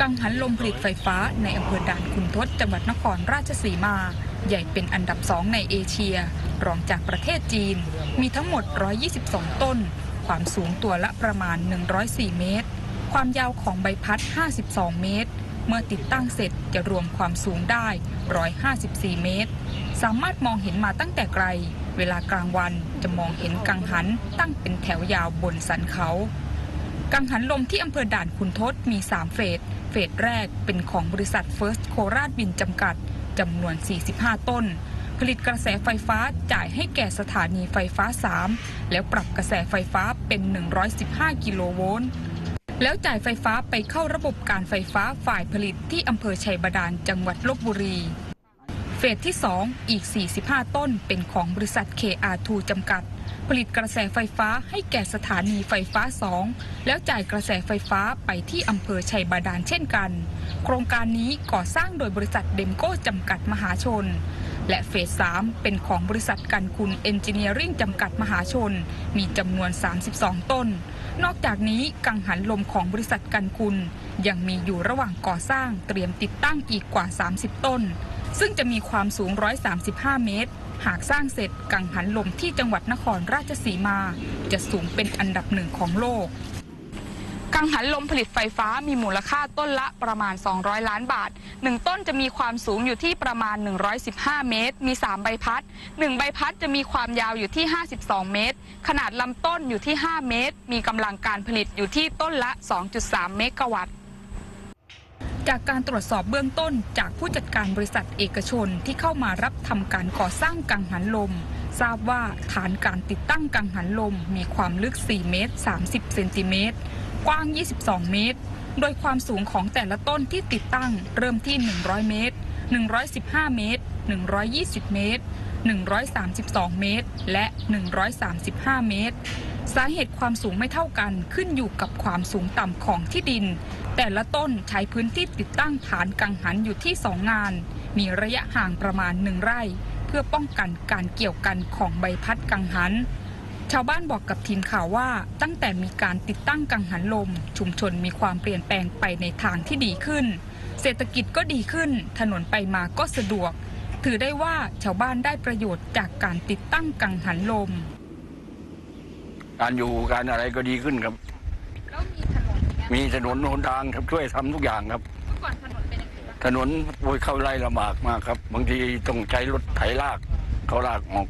กังหันลมผลิตไฟฟ้าในอำเภอด่านคุณทศจังหวัดนครราชสีมา ใหญ่เป็นอันดับสองในเอเชีย รองจากประเทศจีน มีทั้งหมด 122 ต้น ความสูงตัวละประมาณ 104 เมตร ความยาวของใบพัด 52 เมตร เมื่อติดตั้งเสร็จจะรวมความสูงได้ 154 เมตร สามารถมองเห็นมาตั้งแต่ไกล เวลากลางวันจะมองเห็นกังหันตั้งเป็นแถวยาวบนสันเขา กังหันลมที่อำเภอด่านคุณทศมี 3 เฟส เฟสแรกเป็นของบริษัทเฟิร์สโคราชบินจำกัดจำนวน 45 ต้น ผลิตกระแสไฟฟ้าจ่ายให้แก่สถานีไฟฟ้า 3 แล้วปรับกระแสไฟฟ้าเป็น 115 กิโลโวลต์แล้วจ่ายไฟฟ้าไปเข้าระบบการไฟฟ้าฝ่ายผลิตที่อำเภอชัยบาดาลจังหวัดลบบุรี เฟสที่ 2 อีก 45 ต้นเป็นของบริษัท KR2 จำกัด ผลิตกระแสไฟฟ้าให้แก่สถานีไฟฟ้า 2 แล้วจ่ายกระแสไฟฟ้าไปที่อำเภอชัยบาดาลเช่นกัน โครงการนี้ก่อสร้างโดยบริษัทเดมโก้จำกัดมหาชน และเฟส 3 เป็นของบริษัทกันคุณเอนจิเนียริ่งจำกัดมหาชน มีจำนวน 32 ต้น นอกจากนี้กังหันลมของบริษัทกันคุณ ยังมีอยู่ระหว่างก่อสร้างเตรียมติดตั้งอีกกว่า 30 ต้น ซึ่งจะมีความสูง 135 เมตร หากสร้างเสร็จกังหันลมที่จังหวัดนครราชสีมา จะสูงเป็นอันดับหนึ่งของโลก กังหันลมผลิตไฟฟ้ามีมูลค่าต้นละประมาณ 200 ล้านบาท 1 ต้นจะมีความสูงอยู่ที่ประมาณ 115 เมตร มี 3 ใบพัด 1 ใบพัดจะมีความยาวอยู่ที่ 52 เมตร ขนาดลำต้นอยู่ที่ 5 เมตร มีกำลังการผลิตอยู่ที่ต้นละ 2.3 เมกะวัตต์ จากการตรวจสอบเบื้องต้นจากผู้จัดการบริษัทเอกชนที่เข้ามารับทำการก่อสร้างกังหันลม ทราบว่าฐานการติดตั้งกังหันลมมีความลึก 4 เมตร 30 เซนติเมตร กว้าง 22 เมตร โดยความสูงของแต่ละต้นที่ติดตั้งเริ่มที่ 100 เมตร 115 เมตร 120 เมตร 132 เมตร และ 135 เมตร สาเหตุความสูงไม่เท่ากันขึ้นอยู่กับความสูงต่ำของที่ดิน แต่ละต้นใช้พื้นที่ติดตั้งฐานกังหันอยู่ที่ 2 งาน มีระยะห่างประมาณ 1 ไร่ เพื่อป้องกันการเกี่ยวกันของใบพัดกังหัน ชาวบ้านบอกกับทีมข่าวว่า ตั้งแต่มีการติดตั้งกังหันลม ชุมชนมีความเปลี่ยนแปลงไปในทางที่ดีขึ้น เศรษฐกิจก็ดีขึ้น ถนนไปมาก็สะดวก ถือได้ว่าชาวบ้านได้ประโยชน์จากการติดตั้งกังหันลม การอยู่การอะไรก็ดีขึ้นครับ ถนนอย่างเงี้ยมีถนนหนทางครับช่วยทำทุกอย่างครับเมื่อก่อนถนนเป็นยังไงบ้างถนนโวยเข้าไร่ลำบากมากครับ บางทีต้องใช้รถไถลาก เขาลากออก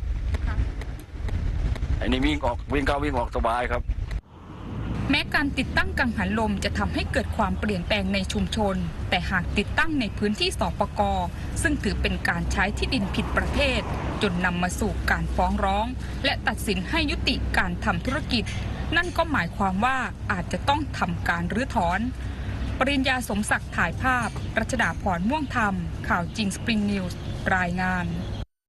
อันนี้วิ่งออกวิ่งเข้าวิ่งออกสบายครับ แม้การติดตั้งกังหันลมจะทำให้เกิดความเปลี่ยนแปลงในชุมชน แต่หากติดตั้งในพื้นที่สปกซึ่งถือเป็นการใช้ที่ดินผิดประเภทจนนำมาสู่การฟ้องร้อง และตัดสินให้ยุติการทำธุรกิจ นั่นก็หมายความว่าอาจจะต้องทำการรื้อถอน ปริญญาสมศักดิ์ถ่ายภาพ รัชดาพรม่วงธรรม ข่าวจริงสปริงนิวส์รายงาน